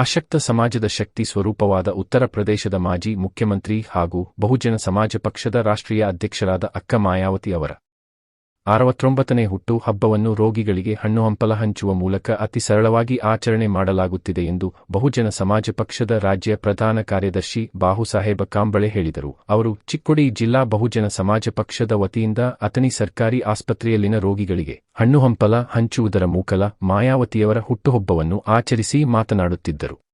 ಅಶಕ್ತ ಸಮಾಜದ ಶಕ್ತಿ ಸ್ವರೂಪವಾದ ಉತ್ತರ ಪ್ರದೇಶದ ಮಾಜಿ ಮುಖ್ಯಮಂತ್ರಿ ಹಾಗೂ ಬಹುಜನ ಸಮಾಜ ಪಕ್ಷದ ರಾಷ್ಟ್ರೀಯ ಅಧ್ಯಕ್ಷರಾದ ಅಕ್ಕ ಮಾಯಾವತಿ ಅವರ ಅರವತ್ತೊಂಬತ್ತನೇ ಹುಟ್ಟು ಹಬ್ಬವನ್ನು ರೋಗಿಗಳಿಗೆ ಹಣ್ಣು ಹಂಪಲ ಹಂಚುವ ಮೂಲಕ ಅತಿ ಸರಳವಾಗಿ ಆಚರಣೆ ಮಾಡಲಾಗುತ್ತಿದೆ ಎಂದು ಬಹುಜನ ಸಮಾಜ ಪಕ್ಷದ ರಾಜ್ಯ ಪ್ರಧಾನ ಕಾರ್ಯದರ್ಶಿ ಬಾಹುಸಾಹೇಬ ಕಾಂಬಳೆ ಹೇಳಿದರು. ಅವರು, ಚಿಕ್ಕೊಡಿ ಜಿಲ್ಲಾ ಬಹುಜನ ಸಮಾಜ ಪಕ್ಷದ ವತಿಯಿಂದ ಅತನಿ ಸರ್ಕಾರಿ ಆಸ್ಪತ್ರೆಯಲ್ಲಿನ ರೋಗಿಗಳಿಗೆ ಹಣ್ಣು ಹಂಪಲ ಹಂಚುವುದರ ಮೂಕಲ ಮಾಯಾವತಿಯವರ ಹುಟ್ಟುಹಬ್ಬವನ್ನು ಆಚರಿಸಿ ಮಾತನಾಡುತ್ತಿದ್ದರು.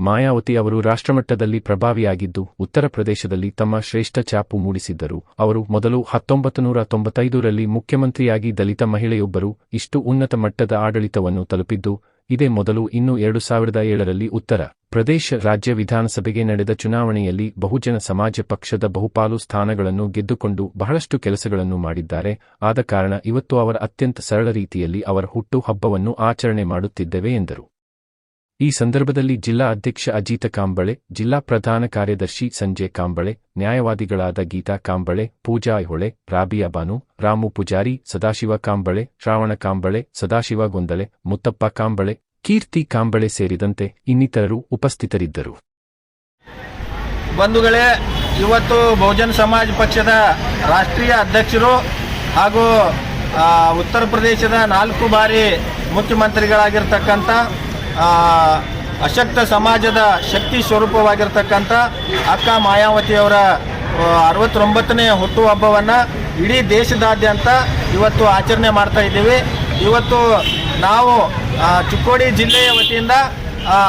ಮಾಯಾವತಿ ಅವರು ರಾಷ್ಟ್ರಮಟ್ಟದಲ್ಲಿ ಪ್ರಭಾವಿಯಾಗಿದ್ದು ಉತ್ತರ ಪ್ರದೇಶದಲ್ಲಿ ತಮ್ಮ ಶ್ರೇಷ್ಠ ಛಾಪು ಮೂಡಿಸಿದ್ದರು. ಅವರು ಮೊದಲು ಹತ್ತೊಂಬತ್ತು ನೂರ ಮುಖ್ಯಮಂತ್ರಿಯಾಗಿ ದಲಿತ ಮಹಿಳೆಯೊಬ್ಬರು ಇಷ್ಟು ಉನ್ನತ ಮಟ್ಟದ ಆಡಳಿತವನ್ನು ತಲುಪಿದ್ದು, ಇದೇ ಮೊದಲು ಇನ್ನು ಎರಡು ಸಾವಿರದ ಏಳರಲ್ಲಿ ಉತ್ತರ ಪ್ರದೇಶ ರಾಜ್ಯ ವಿಧಾನಸಭೆಗೆ ನಡೆದ ಚುನಾವಣೆಯಲ್ಲಿ ಬಹುಜನ ಸಮಾಜ ಪಕ್ಷದ ಬಹುಪಾಲು ಸ್ಥಾನಗಳನ್ನು ಗೆದ್ದುಕೊಂಡು ಬಹಳಷ್ಟು ಕೆಲಸಗಳನ್ನು ಮಾಡಿದ್ದಾರೆ. ಆದ ಕಾರಣ ಇವತ್ತು ಅವರ ಅತ್ಯಂತ ಸರಳ ರೀತಿಯಲ್ಲಿ ಅವರ ಹುಟ್ಟು ಹಬ್ಬವನ್ನು ಆಚರಣೆ ಮಾಡುತ್ತಿದ್ದೇವೆ ಎಂದರು. ಈ ಸಂದರ್ಭದಲ್ಲಿ ಜಿಲ್ಲಾ ಅಧ್ಯಕ್ಷ ಅಜಿತ ಕಾಂಬಳೆ, ಜಿಲ್ಲಾ ಪ್ರಧಾನ ಕಾರ್ಯದರ್ಶಿ ಸಂಜಯ್ ಕಾಂಬಳೆ, ನ್ಯಾಯವಾದಿಗಳಾದ ಗೀತಾ ಕಾಂಬಳೆ, ಪೂಜಾ ಹೊಳೆ, ರಾಬಿಯಾ ಬಾನು, ರಾಮು ಪೂಜಾರಿ, ಸದಾಶಿವ ಕಾಂಬಳೆ, ಶ್ರಾವಣ ಕಾಂಬಳೆ, ಸದಾಶಿವ ಗೊಂದಲೆ, ಮುತ್ತಪ್ಪ ಕಾಂಬಳೆ, ಕೀರ್ತಿ ಕಾಂಬಳೆ ಸೇರಿದಂತೆ ಇನ್ನಿತರರು ಉಪಸ್ಥಿತರಿದ್ದರು. ಬಂಧುಗಳೇ, ಇವತ್ತು ಬಹುಜನ ಸಮಾಜ ಪಕ್ಷದ ರಾಷ್ಟ್ರೀಯ ಅಧ್ಯಕ್ಷರು ಹಾಗೂ ಉತ್ತರ ಪ್ರದೇಶದ ನಾಲ್ಕು ಬಾರಿ ಮುಖ್ಯಮಂತ್ರಿಗಳಾಗಿರ್ತಕ್ಕಂಥ ಅಶಕ್ತ ಸಮಾಜದ ಶಕ್ತಿ ಸ್ವರೂಪವಾಗಿರ್ತಕ್ಕಂಥ ಅಕ್ಕ ಮಾಯಾವತಿಯವರ ಅರವತ್ತೊಂಬತ್ತನೇ ಹುಟ್ಟುಹಬ್ಬವನ್ನು ಇಡೀ ದೇಶದಾದ್ಯಂತ ಇವತ್ತು ಆಚರಣೆ ಮಾಡ್ತಾ ಇದ್ದೀವಿ. ಇವತ್ತು ನಾವು ಚಿಕ್ಕೋಡಿ ಜಿಲ್ಲೆಯ ವತಿಯಿಂದ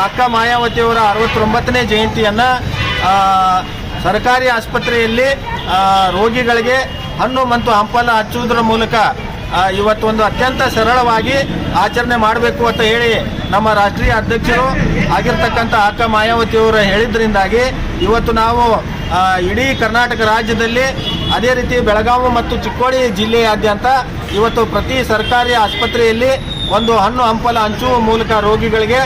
ಅಕ್ಕ ಮಾಯಾವತಿಯವರ ಅರವತ್ತೊಂಬತ್ತನೇ ಜಯಂತಿಯನ್ನು ಸರ್ಕಾರಿ ಆಸ್ಪತ್ರೆಯಲ್ಲಿ ರೋಗಿಗಳಿಗೆ ಹಣ್ಣು ಮತ್ತು ಹಂಪಲ ಹಚ್ಚುವುದರ ಮೂಲಕ ಆ, ಇವತ್ತು ಒಂದು ಅತ್ಯಂತ ಸರಳವಾಗಿ ಆಚರಣೆ ಮಾಡಬೇಕು ಅಂತ ಹೇಳಿ ನಮ್ಮ ರಾಷ್ಟ್ರೀಯ ಅಧ್ಯಕ್ಷರು ಆಗಿರ್ತಕ್ಕಂಥ ಅಕ್ಕ ಮಾಯಾವತಿಯವರು ಹೇಳಿದ್ರಿಂದಾಗಿ ಇವತ್ತು ನಾವು ಇಡೀ ಕರ್ನಾಟಕ ರಾಜ್ಯದಲ್ಲಿ ಅದೇ ರೀತಿ ಬೆಳಗಾವಿ ಮತ್ತು ಚಿಕ್ಕೋಡಿ ಜಿಲ್ಲೆಯಾದ್ಯಂತ ಇವತ್ತು ಪ್ರತಿ ಸರ್ಕಾರಿ ಆಸ್ಪತ್ರೆಯಲ್ಲಿ ಒಂದು ಹಣ್ಣು ಹಂಪಲ ಹಂಚುವ ಮೂಲಕ ರೋಗಿಗಳಿಗೆ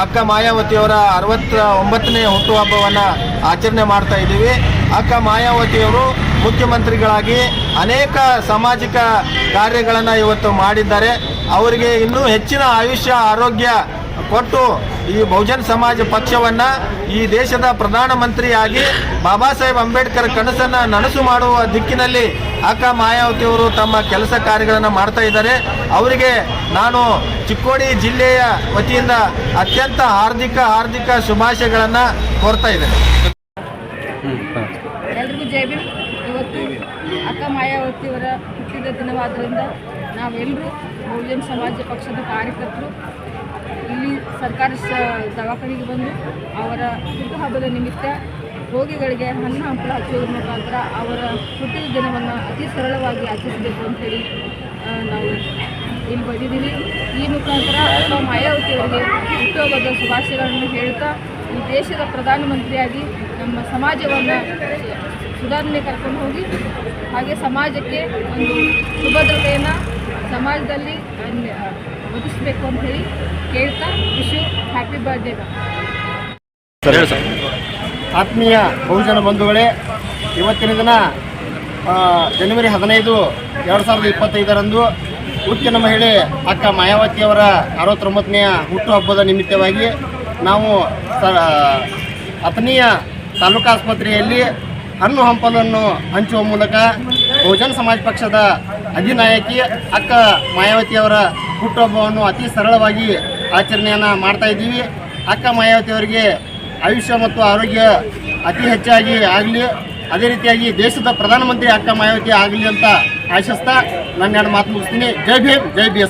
ಅಕ್ಕ ಮಾಯಾವತಿಯವರ ಅರವತ್ತ ಒಂಬತ್ತನೇ ಹುಟ್ಟುಹಬ್ಬವನ್ನು ಆಚರಣೆ ಮಾಡ್ತಾ ಇದ್ದೀವಿ. ಅಕ್ಕ ಮಾಯಾವತಿಯವರು ಮುಖ್ಯಮಂತ್ರಿಗಳಾಗಿ ಅನೇಕ ಸಾಮಾಜಿಕ ಕಾರ್ಯಗಳನ್ನು ಇವತ್ತು ಮಾಡಿದ್ದಾರೆ. ಅವರಿಗೆ ಇನ್ನೂ ಹೆಚ್ಚಿನ ಆಯುಷ್ಯ, ಆರೋಗ್ಯ ಕೊಟ್ಟು ಈ ಬಹುಜನ ಸಮಾಜ ಪಕ್ಷವನ್ನ ಈ ದೇಶದ ಪ್ರಧಾನಮಂತ್ರಿಯಾಗಿ ಬಾಬಾ ಸಾಹೇಬ್ ಅಂಬೇಡ್ಕರ್ ಕನಸನ್ನ ನನಸು ಮಾಡುವ ದಿಕ್ಕಿನಲ್ಲಿ ಅಕ್ಕ ಮಾಯಾವತಿಯವರು ತಮ್ಮ ಕೆಲಸ ಕಾರ್ಯಗಳನ್ನು ಮಾಡ್ತಾ ಇದ್ದಾರೆ. ಅವರಿಗೆ ನಾನು ಚಿಕ್ಕೋಡಿ ಜಿಲ್ಲೆಯ ವತಿಯಿಂದ ಅತ್ಯಂತ ಹಾರ್ದಿಕ ಹಾರ್ದಿಕ ಶುಭಾಶಯಗಳನ್ನು ಕೋರ್ತಾ ಇದ್ದೇನೆ. ಜೈ ಭೀಮ್ ಇವತ್ತು ಅಕ್ಕ ಮಾಯಾವತಿಯವರ ಹುಟ್ಟಿದ ದಿನವಾದ್ದರಿಂದ ನಾವೆಲ್ಲರೂ ಬಹುಜನ ಸಮಾಜ ಪಕ್ಷದ ಕಾರ್ಯಕರ್ತರು. ಇಲ್ಲಿ ಸರ್ಕಾರಿ ಸ ದವಾಖಾನೆಗೆ ಬಂದು ಅವರ ಹುಟ್ಟುಹಬ್ಬದ ನಿಮಿತ್ತ ರೋಗಿಗಳಿಗೆ ಹಣ್ಣು ಹಂಪಲ ಹಚ್ಚುವುದರ ಮುಖಾಂತರ ಅವರ ಹುಟ್ಟಿದ ದಿನವನ್ನು ಅತಿ ಸರಳವಾಗಿ ಆಚರಿಸಬೇಕು ಅಂತೇಳಿ ನಾವು ಇಲ್ಲಿ ಬಂದಿದ್ದೀವಿ. ಈ ಮುಖಾಂತರ ಅಥವಾ ಮಾಯಾವತಿಯವರಿಗೆ ಹುಟ್ಟುಹಬ್ಬದ ಶುಭಾಶಯಗಳನ್ನು ಹೇಳ್ತಾ ಈ ದೇಶದ ಪ್ರಧಾನಮಂತ್ರಿಯಾಗಿ ನಮ್ಮ ಸಮಾಜವನ್ನು ಸುಧಾರಣೆ ಕರ್ಕೊಂಡು ಹೋಗಿ, ಹಾಗೆ ಸಮಾಜಕ್ಕೆ ಒಂದು ಸುಭದ್ರತೆಯನ್ನು ಸಮಾಜದಲ್ಲಿ ಒದಗಿಸ್ಬೇಕು ಅಂತ ಹೇಳಿ ಕೇಳ್ತಾ ವಿಶು ಹ್ಯಾಪಿ ಬರ್ಡೇ ಆತ್ಮೀಯ ಬಹುಜನ ಬಂಧುಗಳೇ, ಇವತ್ತಿನ ದಿನ ಜನವರಿ ಹದಿನೈದು ಎರಡು ಸಾವಿರದ ಇಪ್ಪತ್ತೈದರಂದು ಉಚ್ಚಿನ ಮಹಿಳೆ ಅಕ್ಕ ಮಾಯಾವತಿಯವರ ಅರವತ್ತೊಂಬತ್ತನೆಯ ಹುಟ್ಟುಹಬ್ಬದ ನಿಮಿತ್ತವಾಗಿ ನಾವು ಸ ಅಥಣಿಯ ತಾಲೂಕು ಆಸ್ಪತ್ರೆಯಲ್ಲಿ ಹಣ್ಣು ಹಂಪಲನ್ನು ಹಂಚುವ ಮೂಲಕ ಬಹುಜನ ಸಮಾಜ ಪಕ್ಷದ ಅಧಿನಾಯಕಿ ಅಕ್ಕ ಮಾಯಾವತಿಯವರ ಹುಟ್ಟುಹಬ್ಬವನ್ನು ಅತಿ ಸರಳವಾಗಿ ಆಚರಣೆಯನ್ನು ಮಾಡ್ತಾ ಇದ್ದೀವಿ. ಅಕ್ಕ ಮಾಯಾವತಿಯವರಿಗೆ ಆಯುಷ್ಯ ಮತ್ತು ಆರೋಗ್ಯ ಅತಿ ಹೆಚ್ಚಾಗಿ ಆಗಲಿ, ಅದೇ ರೀತಿಯಾಗಿ ದೇಶದ ಪ್ರಧಾನಮಂತ್ರಿ ಅಕ್ಕ ಮಾಯಾವತಿ ಆಗಲಿ ಅಂತ ಆಶಿಸ್ತಾ ನನ್ನ ಎರಡು ಮಾತು ಮುಗಿಸ್ತೀನಿ. ಜೈ ಭೀಮ್, ಜೈ ಬಿ